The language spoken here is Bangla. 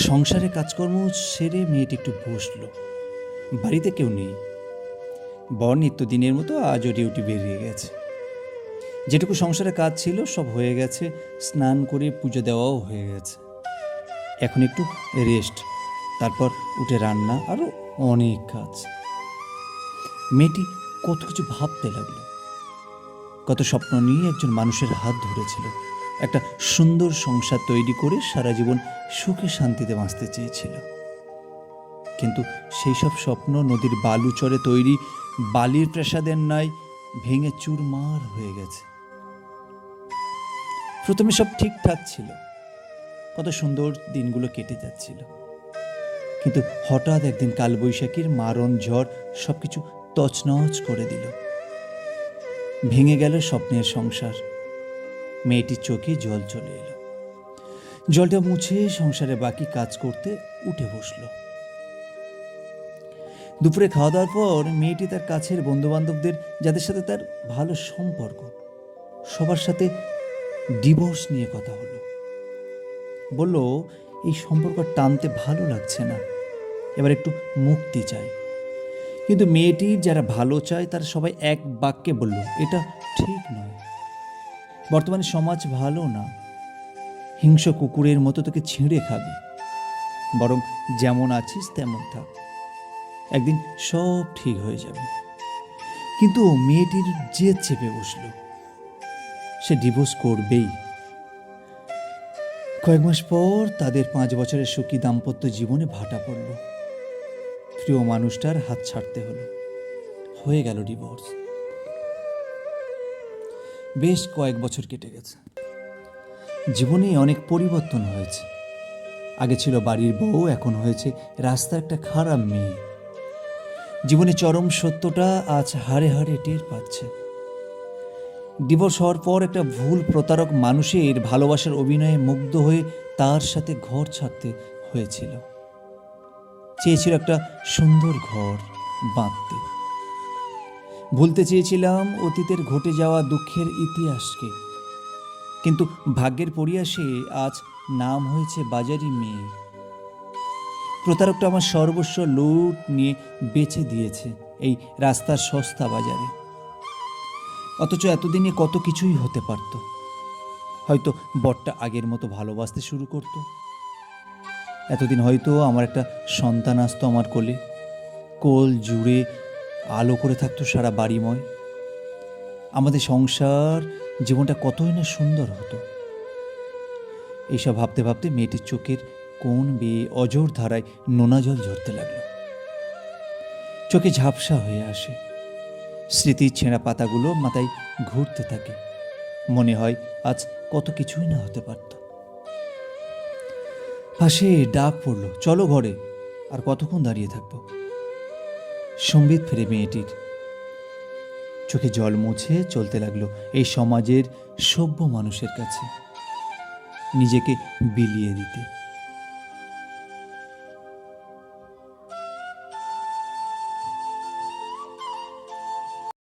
সংসারে কাজকর্ম সেরে মেয়েটি একটু বসল। বাড়িতে কেউ নেই। বর নিত্যদিনের মতো আজও ডিউটি বেরিয়ে গেছে। যেটুকু সংসারে কাজ ছিল সব হয়ে গেছে, স্নান করে পুজো দেওয়াও হয়ে গেছে। এখন একটু রেস্ট, তারপর উঠে রান্না আরও অনেক কাজ। মেয়েটি কত কিছু ভাবতে লাগল। কত স্বপ্ন নিয়ে একজন মানুষের হাত ধরেছিল। একটা সুন্দর সংসার তৈরি করে সারা জীবন সুখে শান্তিতে বাঁচতে চেয়েছিল। কিন্তু সেই সব স্বপ্ন নদীর বালুচরে তৈরি, বালির প্রাসাদের ন্যায় ভেঙে চুরমার হয়ে গেছে। প্রথমে সব ঠিকঠাক ছিল, কত সুন্দর দিনগুলো কেটে যাচ্ছিল। কিন্তু হঠাৎ একদিন কালবৈশাখীর মারণ ঝড় সবকিছু তছনছ করে দিল। ভেঙে গেল স্বপ্নের সংসার। মেয়েটির চোখে জল চলে এলো। জলটা মুছে সংসারে বাকি কাজ করতে উঠে বসল। দুপুরে খাওয়া দাওয়ার পর মেয়েটি তার কাছের বন্ধুবান্ধবদের, যাদের সাথে তার ভালো সম্পর্ক, সবার সাথে ডিভোর্স নিয়ে কথা হলো। বলল, এই সম্পর্ক টানতে ভালো লাগছে না। এবার একটু মুক্তি চাই। কিন্তু মেয়েটির যারা ভালো চায়, তারা সবাই এক বাক্যে বলল, এটা ঠিক নয়। বর্তমানে সমাজ ভালো না। হিংস কুকুরের মতো তোকে ছিঁড়ে খাবে। বরং যেমন আছিস তেমন থাক। একদিন সব ঠিক হয়ে যাবে। কিন্তু মেয়েটির জেদ চেপে বসল। সে ডিভোর্স করবেই। কয়েক মাস পর তাদের পাঁচ বছরের সুখী দাম্পত্য জীবনে ভাটা পড়ল। প্রিয় মানুষটার হাত ছাড়তে হলো। হয়ে গেল ডিভোর্স বেশ কয়েক বছর কেটে গেছে। জীবনে অনেক পরিবর্তন হয়েছে। আগে ছিল বাড়ির বউ, এখন হয়েছে রাস্তার একটা খারাপ মেয়ে। জীবনে চরম সত্যটা আজ হারে হারে টের পাচ্ছে। ডিভোর্স হওয়ার পর একটা ভুল প্রতারক মানুষের ভালোবাসার অভিনয়ে মুগ্ধ হয়ে তার সাথে ঘর ছাড়তে হয়েছিল। চেয়েছিল একটা সুন্দর ঘর বাঁধতে। ভুলতে চেয়েছিলাম অতীতের ঘটে যাওয়া দুঃখের ইতিহাসকে। কিন্তু ভাগ্যের পরিয়াসে আজ নাম হয়েছে বাজারি মেয়ে। প্রতারকটা আমার সর্বস্ব লুট নিয়ে বেচে দিয়েছে এই রাস্তার সস্তা বাজারে। অথচ এতদিনে কত কিছুই হতে পারত। হয়তো বরটা আগের মতো ভালোবাসতে শুরু করত। এতদিন হয়তো আমার একটা সন্তান আসতো আমার কোলে। কোল জুড়ে আলো করে থাকতো সারা বাড়িময়। আমাদের সংসার জীবনটা কতই না সুন্দর হতো। এইসব ভাবতে ভাবতে মেয়েটির চোখের কোন বেয়ে অজর ধারায় নোনা জল ঝরতে লাগল। চোখে ঝাপসা হয়ে আসে। স্মৃতির ছেঁড়া পাতাগুলো মাথায় ঘুরতে থাকে। মনে হয় আজ কত কিছুই না হতে পারত। পাশে ডাক পড়ল, চলো ঘরে, আর কতক্ষণ দাঁড়িয়ে থাকব? সম্বিত ফিরে মেয়েটির। চোখে জল মুছে চলতে লাগল এই সমাজের সভ্য মানুষের কাছে। নিজেকে বিলিয়ে দিতে।